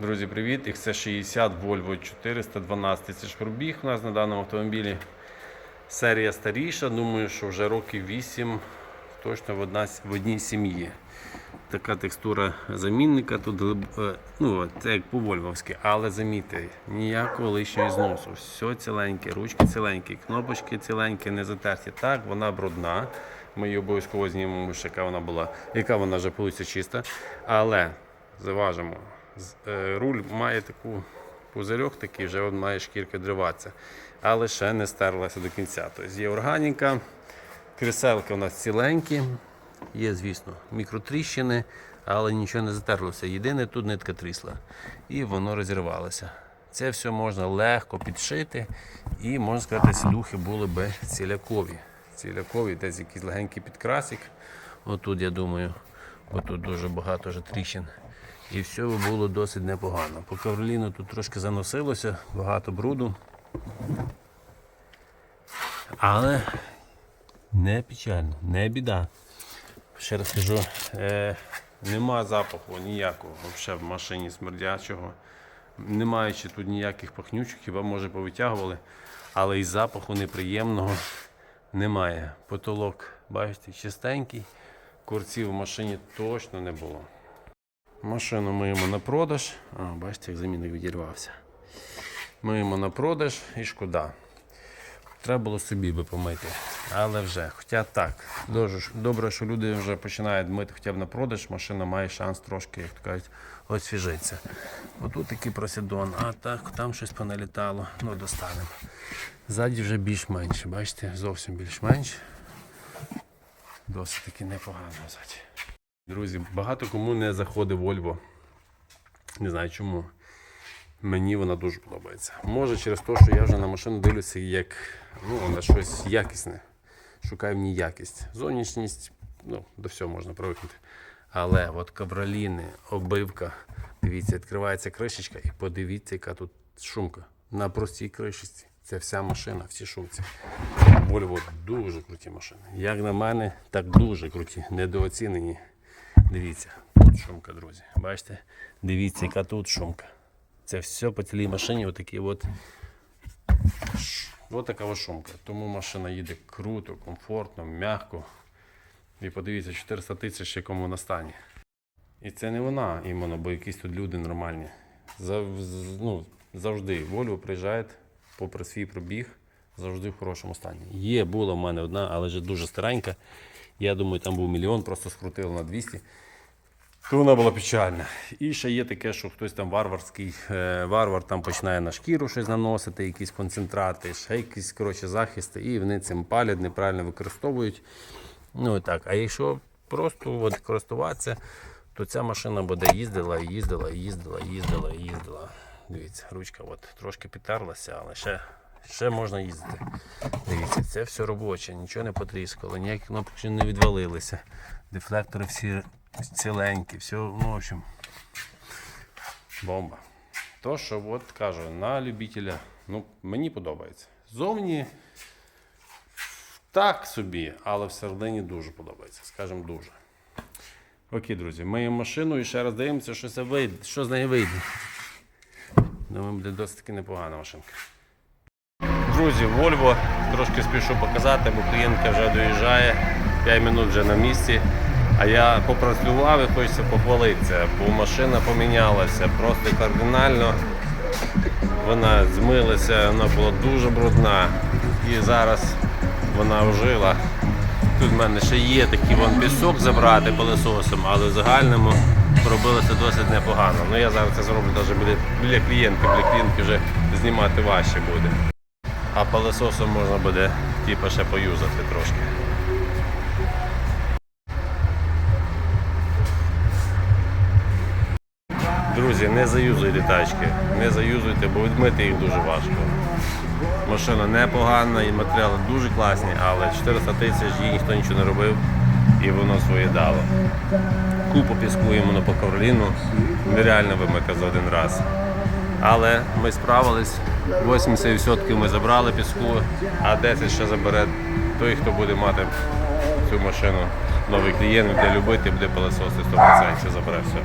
Друзі, привіт! XC60 Volvo 412 тисяч пробіг у нас на даному автомобілі. Серія старіша, думаю, що вже років 8 точно в, одна, в одній сім'ї. Така текстура замінника тут е, ну, це як по-вольвовськи, але замітьте, ніякого лишнього зносу. Все ціленьке, ручки ціленькі, кнопочки ціленькі, не затерті. Так, вона брудна. Ми її обов'язково знімемо, яка вона була, яка вона вже вийде чиста. Але заважимо. Е, Руль має таку пузирьок такий, вже от має шкірка дриватися. Але ще не стерлася до кінця. Тобто є органіка, кріселки у нас ціленькі. Є, звісно, мікротріщини, але нічого не затерлося. Єдине тут нитка трісла. І воно розірвалося. Це все можна легко підшити, і можна сказати, сідухи були би цілякові. Цілякові, десь якийсь легенький підкрасик. Отут, я думаю, отут дуже багато вже тріщин. І все було досить непогано. По ковроліну тут трошки заносилося, багато бруду. Але не печально, не біда. Ще раз кажу, е, нема запаху ніякого взагалі в машині смердячого. Не маючи тут ніяких пахнючок, хіба може повитягували, але і запаху неприємного немає. Потолок, бачите, чистенький, курців в машині точно не було. Машину миємо на продаж. А, бачите, як замінник відірвався. Миємо на продаж і шкода. Треба було собі би помити. Але вже, хоча так, дуже добре, що люди вже починають мити хоча б на продаж, машина має шанс трошки, як то кажуть, освіжитися. Отут такий просідон, а так, там щось поналітало, ну достанемо. Ззаді вже більш-менш, бачите, зовсім більш-менш. Досить таки непогано ззаді. Друзі, багато кому не заходить Volvo. Не знаю чому. Мені вона дуже подобається. Може через те, що я вже на машину дивлюся як ну, на щось якісне. Шукаю в ній якість. Зовнішність, ну, до всього можна привикнути. Але от ковроліни, обивка, дивіться, відкривається кришечка і подивіться, яка тут шумка. На простій кришечці. Це вся машина, всі шумці. Volvo дуже круті машини. Як на мене, так дуже круті, недооцінені. Дивіться, тут шумка, друзі. Бачите? Дивіться, яка тут шумка. Це все по цілій машині, отакі от. От така шумка. Тому машина їде круто, комфортно, м'яко. І подивіться, 400 тисяч якому вона стані. І це не вона іменно, бо якісь тут люди нормальні. Зав, ну, завжди Volvo приїжджає, попри свій пробіг, завжди в хорошому стані. Є, була в мене одна, але вже дуже старенька. Я думаю, там був мільйон, просто скрутили на 200. То вона була печальна. І ще є таке, що хтось там варварський е, варвар там починає на шкіру щось наносити, якісь концентрати, ще якісь коротше, захисти, і вони цим палять, неправильно використовують. Ну і так. А якщо просто от, користуватися, то ця машина буде їздила, їздила, їздила, їздила, і їздила. Дивіться, ручка от, трошки підтерлася, але ще, ще можна їздити. Дивіться, це все робоче, нічого не потріскало, ніякі кнопки не відвалилися. Дефлектори всі ціленькі, все, ну, в общем, бомба. То, що от кажу, на любителя, ну, мені подобається. Зовні так собі, але всередині дуже подобається, скажімо, дуже. Окей, друзі, миємо машину і ще раз дивимося, що, це вийде, що з неї вийде. Думаю, буде досить таки непогана машинка. Друзі, Volvo трошки спішу показати, бо клієнтка вже доїжджає, 5 минут вже на місці. А я попрацював і хочеться похвалитися, бо машина помінялася просто кардинально. Вона змилася, вона була дуже брудна. І зараз вона ожила. Тут в мене ще є такий вон пісок забрати пилососом, але в загальному пробилося досить непогано. Ну я зараз це зроблю навіть біля, біля клієнтки, біля клієнтки вже знімати важче буде. А пилососом можна буде типу, ще поюзати трошки. Друзі, не заюзуйте тачки, не заюзуйте, бо відмити їх дуже важко. Машина непогана і матеріали дуже класні, але 400 тисяч їй ніхто нічого не робив і воно своє дало. Купу піску йому по ковроліну нереально вимити за один раз. Але ми справились, 80% ми забрали піску, а 10 ще забере той, хто буде мати цю машину, новий клієнт, буде любити, буде пилососи 100% забере все.